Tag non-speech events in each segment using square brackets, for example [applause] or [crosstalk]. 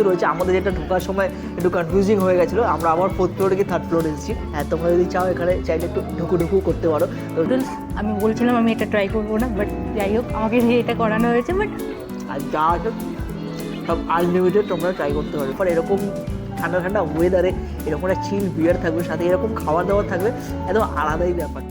কিন্তু রয়েছে। আমাদের যেটা ঢোকার সময় একটু কনফিউজিং হয়ে গেছিল। আমরা আবার ফোর্থ ফ্লোরে গিয়ে থার্ড ফ্লোরে এসেছি। হ্যাঁ তোমরা যদি চাও এখানে চাইলে একটু ঢুকু ঢুকু করতে পারো। আমি বলছিলাম আমি এটা ট্রাই করব না বাট যাই হোক আমাকে এটা করানো হয়েছে বাট আর যা আছে সব আনলিমিটেড তোমরা ট্রাই করতে পারবে পর এরকম ঠান্ডা ঠান্ডা ওয়েদারে এরকম একটা চিল বিয়ার থাকবে সাথে এরকম খাবার দাবার থাকবে একদম আলাদাই ব্যাপার।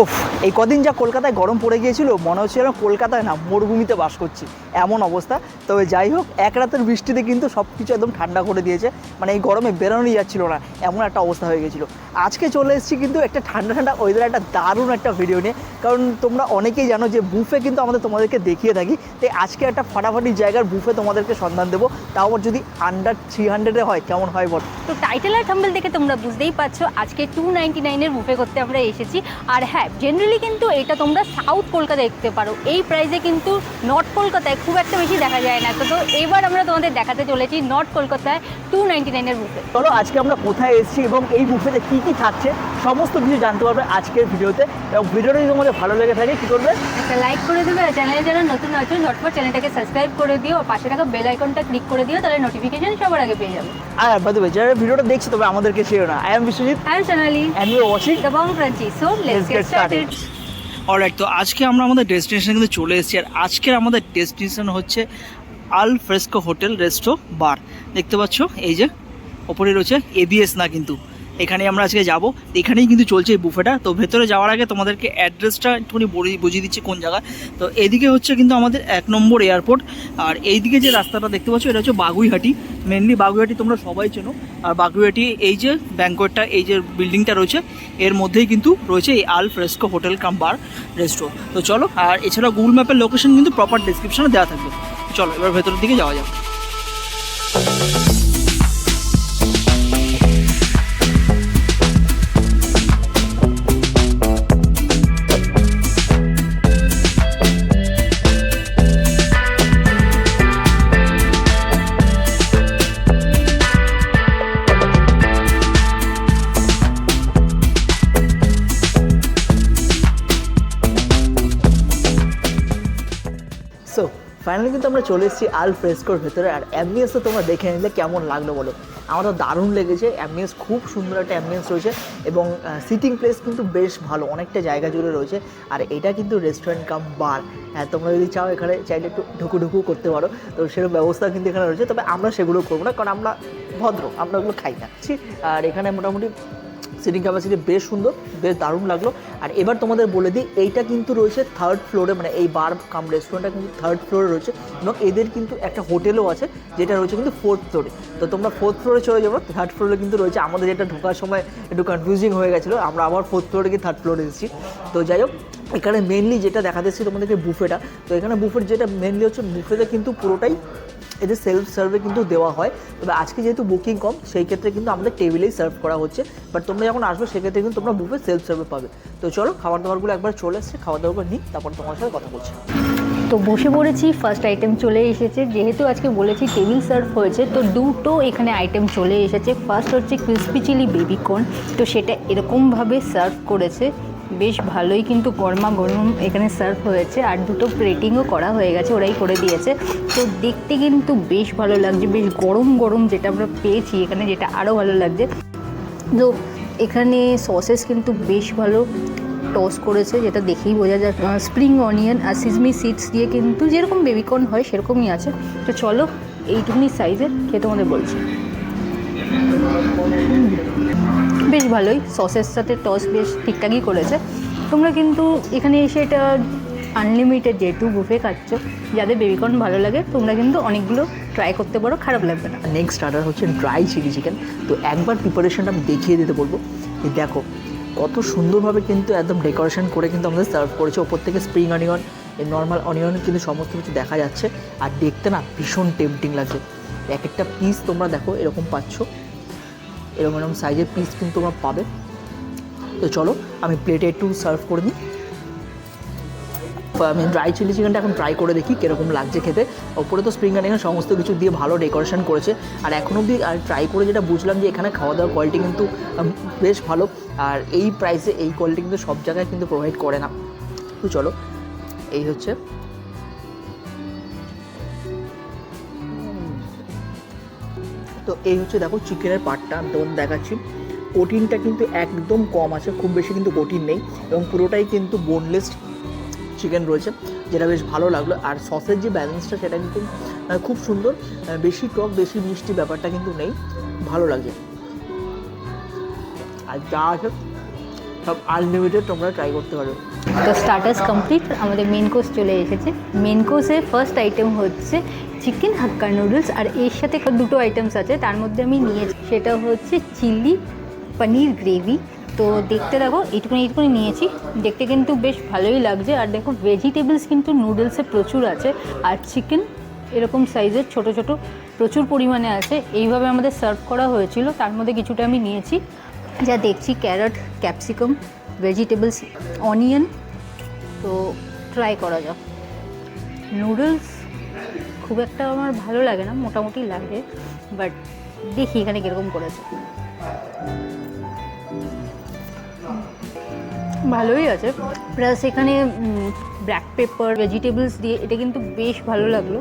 ওফ এই কদিন যা কলকাতায় গরম পড়ে গিয়েছিল, মনে হচ্ছে যেন কলকাতায় না, মরুভূমিতে বাস করছি। এমন অবস্থা। তবে যাই হোক, এক রাতের বৃষ্টিতে কিন্তু সব কিছু একদম ঠান্ডা করে দিয়েছে। মানে এই গরমে বেরোনোই যাচ্ছিল না। এমন একটা অবস্থা হয়ে গেছিল। আজকে চলে এসেছি কিন্তু একটা ঠান্ডা ঠান্ডা ওয়েদার একটা দারুণ একটা ভিডিও নিয়ে। কারণ তোমরা অনেকেই জানো যে বুফে কিন্তু আমাদের তোমাদেরকে দেখিয়ে থাকি। তাই আজকে একটা ফাটাফাটি জায়গার বুফে তোমাদেরকে সন্ধান দেবো। তাও আবার যদি আন্ডার থ্রি হান্ড্রেডে হয় কেমন হয় বল? তো টাইটেল আর থাম্বেল দেখে তোমরা বুঝতেই পারছ আজকে টু নাইনটি নাইনের বুফে করতে আমরা এসেছি। আর হ্যাঁ জেনারেলি কিন্তু এটা তোমরা সাউথ কলকাতায় দেখতে পারো। এই প্রাইসে কিন্তু নর্থ কলকাতায় খুব একটা বেশি দেখা যায় না। তো তো এবার আমরা তোমাদের দেখাতে চলেছি নর্থ কলকাতায় টু নাইনটি নাইনের বুফে চলো আজকে আমরা কোথায় এসেছি এবং এই বুফেতে কী কী থাকছে সমস্ত কিছু জানতে পারবে আজকের ভিডিওতে। এবং ভিডিওটা যদি তোমাদের ভালো লেগে থাকে কী করবে? একটা লাইক করে দেবে আর চ্যানেলে যারা নতুন আছো ঝটপট চ্যানেলটাকে সাবস্ক্রাইব করে দিও আর পাশে থাকা বেল আইকনটা ক্লিক করে দিও তাহলে নোটিফিকেশন সবার আগে পেয়ে যাবে। আর বাদ যারা ভিডিওটা দেখছ তবে আমাদেরকে শেয়ার না। I am Biswajit R Sonali and you watching the Bong Crunchy so let's get started alright তো আজকে আমরা আমাদের ডেস্টিনেশন কিন্তু চলে এসেছি আর আজকের আমাদের ডেস্টিনেশন হচ্ছে আল ফ্রেস্কো হোটেল রেস্টো বার দেখতে পাচ্ছ এই যে ওপরে রয়েছে এবিএস না কিন্তু। এখানে আমরা আজকে যাব। এখানেই কিন্তু চলছে এই বুফেটা তো ভেতরে যাওয়ার আগে তোমাদেরকে অ্যাড্রেসটা একটুখানি বুঝিয়ে দিচ্ছি কোন জায়গায়। তো এদিকে হচ্ছে কিন্তু আমাদের এক নম্বর এয়ারপোর্ট আর এইদিকে যে রাস্তাটা দেখতে পাচ্ছ, এটা হচ্ছে বাগুইহাটি। মেনলি বাগুইহাটি তোমরা সবাই চেনো। আর বাগুইহাটি এই যে ব্যাঙ্কোয়েটটা এই যে বিল্ডিংটা রয়েছে, এর মধ্যেই কিন্তু রয়েছে এই আল ফ্রেস্কো হোটেল কাম বার রেস্টো তো চলো, আর এছাড়া গুগল ম্যাপের লোকেশন কিন্তু প্রপার ডিসক্রিপশনে দেওয়া থাকবে। চলো, এবার ভেতরের দিকে যাওয়া যাক। ফাইনালি কিন্তু আমরা চলে এসেছি আল ফ্রেস্কোর ভেতরে আর অ্যাম্বিয়েন্স তো তোমরা দেখে নিলে কেমন লাগল বলো। আমার তো দারুণ লেগেছে অ্যাম্বিয়েন্স খুব সুন্দর একটা অ্যাম্বিয়েন্স রয়েছে এবং সিটিং প্লেস কিন্তু বেশ ভালো, অনেকটা জায়গা জুড়ে রয়েছে। আর এটা কিন্তু রেস্টুরেন্ট কাম বার হ্যাঁ তোমরা যদি চাও এখানে চাইলে একটু ঢুকু ঢুকু করতে পারো। তো সেরকম ব্যবস্থা কিন্তু এখানে রয়েছে, তবে আমরা সেগুলো করব না, কারণ আমরা ভদ্র, আমরা ওগুলো খাই না? আর এখানে মোটামুটি সিটিং ক্যাপাসিটি বেশ সুন্দর, বেশ দারুণ লাগল। আর এবার তোমাদের বলে দিই, এইটা কিন্তু রয়েছে থার্ড ফ্লোরে মানে এই বার কাম রেস্টুরেন্টটা কিন্তু থার্ড ফ্লোরে রয়েছে। এবং এদের কিন্তু একটা হোটেলও আছে, যেটা রয়েছে কিন্তু ফোর্থ ফ্লোরে তো তোমরা ফোর্থ ফ্লোরে চলে যাব থার্ড ফ্লোরে কিন্তু রয়েছে। আমাদের যেটা ঢোকার সময় একটু কনফিউজিং হয়ে গেছিল, আমরা আবার ফোর্থ ফ্লোরে গিয়ে থার্ড ফ্লোরে এসেছি। তো যাই হোক, এখানে মেনলি যেটা দেখা যাচ্ছে তোমাদেরকে বুফেটা তো এখানে বুফের যেটা মেনলি হচ্ছে বুফেতে কিন্তু পুরোটাই এদের সেলফ সার্ভে কিন্তু দেওয়া হয়। তবে আজকে যেহেতু বুকিং কম, সেই ক্ষেত্রে কিন্তু আমাদের টেবিলেই সার্ভ করা হচ্ছে। বাট তোমরা যখন আসবে সেক্ষেত্রে কিন্তু তোমরা বুফে সেলফ সার্ভে পাবে। তো চলো খাবার দাবারগুলো একবার চলে এসছে খাবার দাবারগুলো নিই তারপর তোমার সাথে কথা বলছি। তো বসে পড়েছি ফার্স্ট আইটেম চলে এসেছে। যেহেতু আজকে বলেছি টেবিল সার্ভ হয়েছে, তো দুটো এখানে আইটেম চলে এসেছে। ফার্স্ট হচ্ছে ক্রিসপি চিলি বেবিকর্ন তো সেটা এরকমভাবে সার্ভ করেছে। বেশ ভালোই কিন্তু গরমা গরম এখানে সার্ভ হয়েছে আর দুটো প্লেটিংও করা হয়ে গেছে, ওরাই করে দিয়েছে। তো দেখতে কিন্তু বেশ ভালো লাগছে, বেশ গরম গরম যেটা আমরা পেয়েছি এখানে, যেটা আরও ভালো লাগছে। তো এখানে সসেস কিন্তু বেশ ভালো টস করেছে, যেটা দেখেই বোঝা যায়। স্প্রিং অনিয়ন আর সিজমি সিডস দিয়ে কিন্তু যেরকম বেবিকর্ন হয় সেরকমই আছে। তো চলো, এইটুকুনি সাইজের খেয়ে তোমাদের বলছি। বেশ ভালোই সসের সাথে টস বেশ ঠিকঠাকই করেছে। তোমরা কিন্তু এখানে এসে এটা আনলিমিটেড যেহেতু বুফে খাচ্ছ, যাদের বেবিকর্ন ভালো লাগে, তোমরা কিন্তু অনেকগুলো ট্রাই করতে পারো, খারাপ লাগবে না। নেক্সট স্টার্টার হচ্ছে ড্রাই চিলি চিকেন তো একবার প্রিপারেশনটা আমি দেখিয়ে দিতে বলব। দেখো, কত সুন্দরভাবে কিন্তু একদম ডেকোরেশন করে কিন্তু আমাদের সার্ভ করেছে। ওপর থেকে স্প্রিং অনিয়ন এই নর্মাল অনিয়ন কিন্তু সমস্ত কিছু দেখা যাচ্ছে। আর দেখতে না ভীষণ টেম্পটিং লাগছে। এক একটা পিস তোমরা দেখো, এরকম পাচ্ছ। এরকম এরকম সাইজের পিস কিন্তু তোমরা পাবে। তো চলো, আমি প্লেটে একটু সার্ভ করে নিই। আমি ড্রাই চিলি চিকেনটা এখন ট্রাই করে দেখি কীরকম লাগছে খেতে। ওপরে তো স্প্রিং অনিয়ন সমস্ত কিছু দিয়ে ভালো ডেকোরেশন করেছে। আর এখন অবধি আর ট্রাই করে যেটা বুঝলাম যে এখানে খাওয়া দাওয়ার কোয়ালিটি কিন্তু বেশ ভালো। আর এই প্রাইসে এই কোয়ালিটি কিন্তু সব জায়গায় কিন্তু প্রোভাইড করে না। তো চলো, এই হচ্ছে তো এই হচ্ছে দেখো চিকেনের পার্টটা আমি তোমাদের দেখাচ্ছি। প্রোটিনটা কিন্তু একদম কম আছে, খুব বেশি কিন্তু প্রোটিন নেই এবং পুরোটাই কিন্তু বোনলেস চিকেন রয়েছে, যেটা বেশ ভালো লাগল। আর সসের যে ব্যালেন্সটা সেটা কিন্তু খুব সুন্দর। বেশি টক, বেশি মিষ্টি ব্যাপারটা কিন্তু নেই, ভালো লাগছে। আর যা আছে সব আনলিমিটেড তোমরা ট্রাই করতে পারো। তো স্টার্টার্স কমপ্লিট আমাদের মেন কোর্স চলে এসেছে। মেন কোর্সের ফার্স্ট আইটেম হচ্ছে চিকেন হাক্কা নুডলস আর এর সাথে দুটো আইটেমস আছে। তার মধ্যে আমি নিয়েছি, সেটা হচ্ছে চিলি পনির গ্রেভি তো দেখতে দেখো এইটুকুনি এইটুকুনি নিয়েছি। দেখতে কিন্তু বেশ ভালোই লাগছে। আর দেখো ভেজিটেবলস কিন্তু নুডলসে প্রচুর আছে। আর চিকেন এরকম সাইজের ছোট ছোট প্রচুর পরিমাণে আছে। এইভাবে আমাদের সার্ভ করা হয়েছিল। তার মধ্যে কিছুটা আমি নিয়েছি। যা দেখছি ক্যারট ক্যাপসিকাম ভেজিটেবলস অনিয়ন তো ট্রাই করা যাক। নুডলস খুব একটা আমার ভালো লাগে না, মোটামুটি লাগে বাট দেখি এখানে কীরকম করেছে। ভালোই আছে। প্লাস এখানে ব্ল্যাক পেপার ভেজিটেবলস দিয়ে এটা কিন্তু বেশ ভালো লাগল।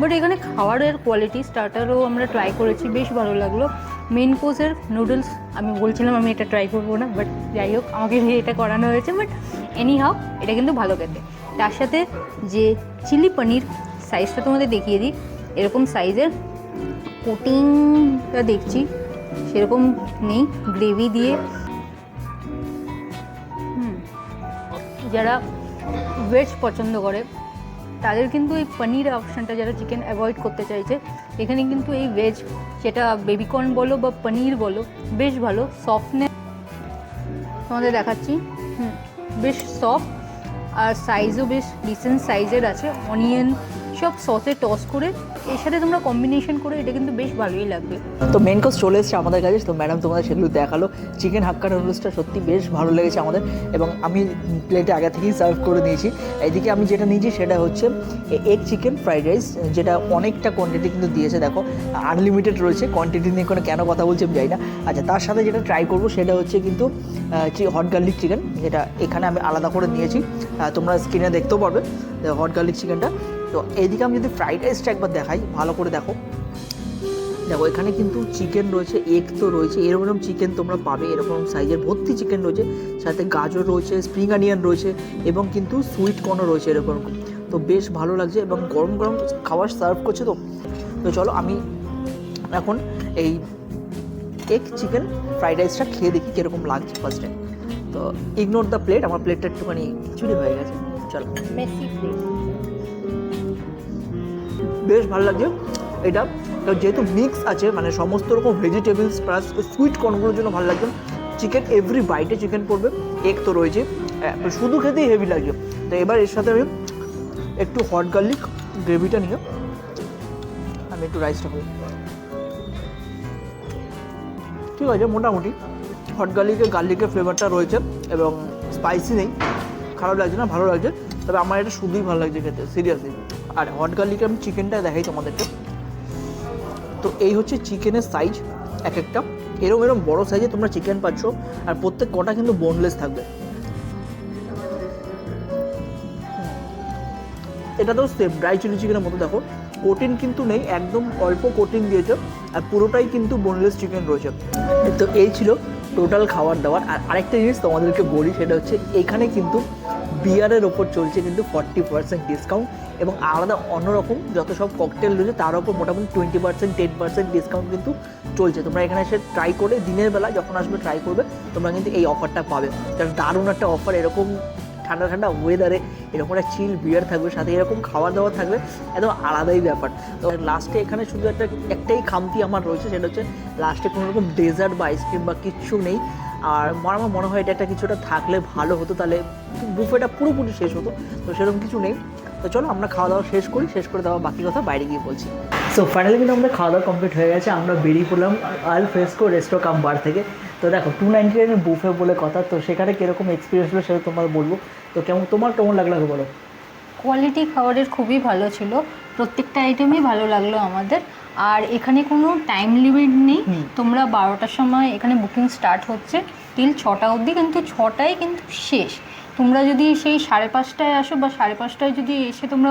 বাট এখানে খাবারের কোয়ালিটি স্টার্টারও আমরা ট্রাই করেছি, বেশ ভালো লাগল। মেন কোর্সের নুডলস আমি বলছিলাম আমি এটা ট্রাই করব না বাট যাই হোক, আমাকে এটা করানো হয়েছে বাট এনি হাও এটা কিন্তু ভালো খেতে। তার সাথে যে চিলি পনির সাইজটা তোমাদের দেখিয়ে দিই, এরকম সাইজের কোটিংটা দেখছি, সেরকম নেই গ্রেভি দিয়ে। যারা ভেজ পছন্দ করে, তাদের কিন্তু এই পনির অপশানটা যারা চিকেন অ্যাভয়েড করতে চাইছে এখানে কিন্তু এই ভেজ সেটা বেবিকর্ন বলো বা পনির বলো, বেশ ভালো সফটনেস তোমাদের দেখাচ্ছি। হুম, বেশ সফট আর সাইজও বেশ ডিসেন্ট সাইজের আছে। অনিয়ন সব সসে টস করে, এর সাথে তোমরা কম্বিনেশন করে, এটা কিন্তু বেশ ভালোই লাগবে। তো মেন কোর্স চলে এসেছে আমাদের কাছে, তো ম্যাডাম তোমাদের সেগুলো দেখাল। চিকেন হাক্কা নুডলসটা সত্যি বেশ ভালো লেগেছে আমাদের, এবং আমি প্লেটে আগে থেকেই সার্ভ করে নিয়েছি। এইদিকে আমি যেটা নিয়েছি সেটা হচ্ছে এগ চিকেন ফ্রাইড রাইস যেটা অনেকটা কোয়ান্টিটি কিন্তু দিয়েছে, দেখো। আনলিমিটেড রয়েছে কোয়ান্টিটি নিয়ে কোনো কেন কথা বলছি আমি জানি না। আচ্ছা তার সাথে যেটা ট্রাই করব সেটা হচ্ছে কিন্তু হট গার্লিক চিকেন যেটা এখানে আমি আলাদা করে নিয়েছি। তোমরা স্ক্রিনে দেখতেও পারবে হট গার্লিক চিকেনটা তো এইদিকে আমি যদি ফ্রাইড রাইসটা একবার দেখাই, ভালো করে দেখো। দেখো, এখানে কিন্তু চিকেন রয়েছে এগ তো রয়েছে, এরকম চিকেন তোমরা পাবে, এরকম সাইজের ভর্তি চিকেন রয়েছে, সাথে গাজর রয়েছে স্প্রিং অনিয়ন রয়েছে, এবং কিন্তু সুইট কর্নও রয়েছে এরকম। তো বেশ ভালো লাগছে এবং গরম গরম খাবার সার্ভ করছে তো। তো চলো আমি এখন এই এগ চিকেন ফ্রাইড রাইসটা খেয়ে দেখি কীরকম লাগছে ফার্স্ট টাইম তো ইগনোর দ্য প্লেট আমার প্লেটটা একটুখানি খিচুড়ি হয়ে গেছে। চলো। মেসি বেশ ভালো লাগছে। এটা তো যেহেতু মিক্স আছে মানে সমস্ত রকম ভেজিটেবলস প্লাস সুইট কর্নগুলোর জন্য ভালো লাগছে। চিকেন এভরি বাইটে চিকেন পড়বে এগ তো রয়েছে। আহ, শুধু খেতেই হেভি লাগছে। তো এবার এর সাথে আমি একটু হট গার্লিক গ্রেভিটা নিয়ে আমি একটু রাইসটা করি ঠিক আছে মোটামুটি হট গার্লিকের গার্লিকের ফ্লেভারটা রয়েছে এবং স্পাইসি নেই। খারাপ লাগছে না ভালো লাগছে। তবে আমার এটা শুধুই ভালো লাগছে খেতে সিরিয়াসলি আর হট গার্লিকের আমি চিকেনটা দেখাই তোমাদেরকে। তো এই হচ্ছে চিকেনের সাইজ এক একটা। এরম এরম বড় সাইজে তোমরা চিকেন পাচ্ছ, আর প্রত্যেক কটা কিন্তু বোনলেস থাকবে। এটা তো সেম ড্রাই চিলি চিকেনের মতো, দেখো। কোটিন কিন্তু নেই, একদম অল্প কোটিন দিয়েছে, আর পুরোটাই কিন্তু বোনলেস চিকেন রয়েছে। তো এই ছিল টোটাল খাবার দাবার। আর আরেকটা জিনিস তোমাদেরকে বলি, সেটা হচ্ছে এখানে কিন্তু বিয়ারের ওপর চলছে কিন্তু ফর্টি পার্সেন্ট ডিসকাউন্ট এবং আলাদা অন্যরকম যত সব ককটেল রয়েছে, তার ওপর মোটামুটি twenty percent ten percent discount কিন্তু চলছে। তোমরা এখানে এসে ট্রাই করে দিনের বেলা যখন আসবে ট্রাই করবে, তোমরা কিন্তু এই অফারটা পাবে। কারণ দারুণ একটা অফার এরকম ঠান্ডা ঠান্ডা ওয়েদারে এরকম একটা চিল বিয়ার থাকবে, সাথে এরকম খাওয়া দাওয়া থাকবে, একদম আলাদাই ব্যাপার। তো লাস্টে এখানে শুধু একটা, একটাই খামতি আমার রয়েছে, সেটা হচ্ছে লাস্টে কোনো রকম ডেজার্ট বা আইসক্রিম বা কিচ্ছু নেই। আর আমার আমার মনে হয় এটা একটা কিছুটা থাকলে ভালো হতো, তাহলে বুফেটা পুরোপুরি শেষ হতো, তো সেরকম কিছু নেই। তো চলো আমরা খাওয়া দাওয়া শেষ করি, শেষ করে দেওয়া বাকি কথা বাইরে গিয়ে বলছি। সো ফাইনালি কিন্তু আমাদের খাওয়া দাওয়া কমপ্লিট হয়ে গেছে, আমরা বেরিয়ে পড়লাম আল ফ্রেস্কো রেস্টো কাম বার থেকে। তো দেখো টু নাইনটি নাইনের বুফে বলে কথা, তো সেখানে কীরকম এক্সপিরিয়েন্স হলো সেটা তোমার বলব। তো কেমন, তোমার কেমন লাগল বলো? কোয়ালিটি খাবারের খুবই ভালো ছিল। প্রত্যেকটা আইটেমই ভালো লাগল আমাদের। আর এখানে কোনো টাইম লিমিট নেই। তোমরা বারোটার সময় এখানে বুকিং স্টার্ট হচ্ছে টিল ছটা অবধি কিন্তু ছটায় কিন্তু শেষ। তোমরা যদি সেই সাড়ে পাঁচটায় আসো বা সাড়ে পাঁচটায় যদি এসে তোমরা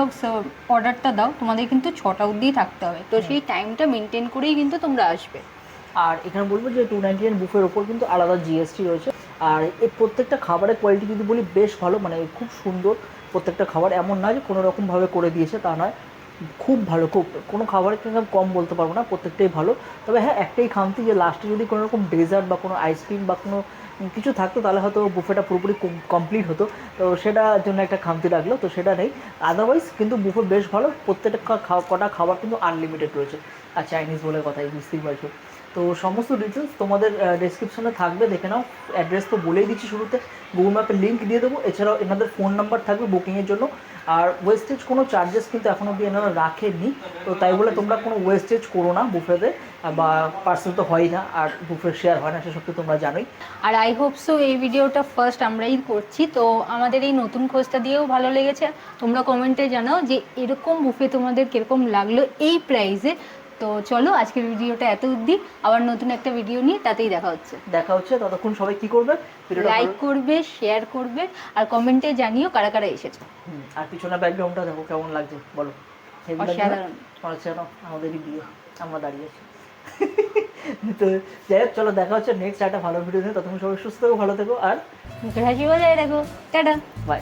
অর্ডারটা দাও তোমাদের কিন্তু ছটা অবধিই থাকতে হবে। তো সেই টাইমটা মেনটেন করেই কিন্তু তোমরা আসবে। আর এখানে বলব যে টু নাইনটি নাইন বুফের ওপর কিন্তু আলাদা জিএসটি রয়েছে। আর এই প্রত্যেকটা খাবারের কোয়ালিটি যদি বলি বেশ ভালো মানে খুব সুন্দর। প্রত্যেকটা খাবার এমন না যে কোনো রকমভাবে করে দিয়েছে, তা নয়। খুব ভালো, খুব, কোনো খাবারের কিন্তু কম বলতে পারব না, প্রত্যেকটাই ভালো। তবে হ্যাঁ একটাই খামতি যে লাস্টে যদি কোনো রকম ডেজার্ট বা কোনো আইসক্রিম বা কোনো কিছু থাকতো, তাহলে হয়তো বুফেটা পুরোপুরি কমপ্লিট হতো। তো সেটার জন্য একটা খামতি লাগল, তো সেটা নেই। আদারওয়াইজ কিন্তু বুফে বেশ ভালো। প্রত্যেকটা কটা খাবার কিন্তু আনলিমিটেড রয়েছে। আর চাইনিজ বলে কথাই বুঝতেই পারছ। তো সমস্ত ডিটেলস তোমাদের ডেসক্রিপশনে থাকবে, দেখে নাও। অ্যাড্রেস তো বলেই দিচ্ছি শুরুতে। গুগল ম্যাপের লিঙ্ক দিয়ে দেবো। এছাড়াও এনাদের ফোন নাম্বার থাকবে বুকিংয়ের জন্য। আর ওয়েস্টেজ কোনো চার্জেস কিন্তু এখন অবধি এনারা রাখেনি তো তাই বলে তোমরা কোনো ওয়েস্টেজ করো না বুফেতে বা পার্সেল তো হয় না, আর বুফে শেয়ার হয় না সেসব তো তোমরা জানোই। আর আই হোপ সো এই ভিডিওটা ফার্স্ট আমরাই করছি। তো আমাদের এই নতুন খোঁজটা দিয়েও ভালো লেগেছে। তোমরা কমেন্টে জানাও যে এরকম বুফে তোমাদের কীরকম লাগল এই প্রাইসে তো চলো আজকের ভিডিওটা এত অবধি। আবার নতুন একটা ভিডিও নিয়ে তাতেই দেখা হচ্ছে। দেখা হচ্ছে ততক্ষণ সবাই কি করবে? লাইক করবে শেয়ার করবে আর কমেন্টে জানিও কারা কারা এসেছে। আর পিছনে ব্যাকগ্রাউন্ডটা দেখো কেমন লাগছে বলো? অসাধারণ। মনে আমাদেরই বিয়ে আমরা দাঁড়িয়ে আছি। [laughs] তো যাই হোক চলো দেখা হচ্ছে নেক্সট একটা ভালো ভিডিও নিয়ে। ততক্ষণ সবাই সুস্থ থেকো ভালো থেকো আর হাসি বজায় রাখো। টাটা। বাই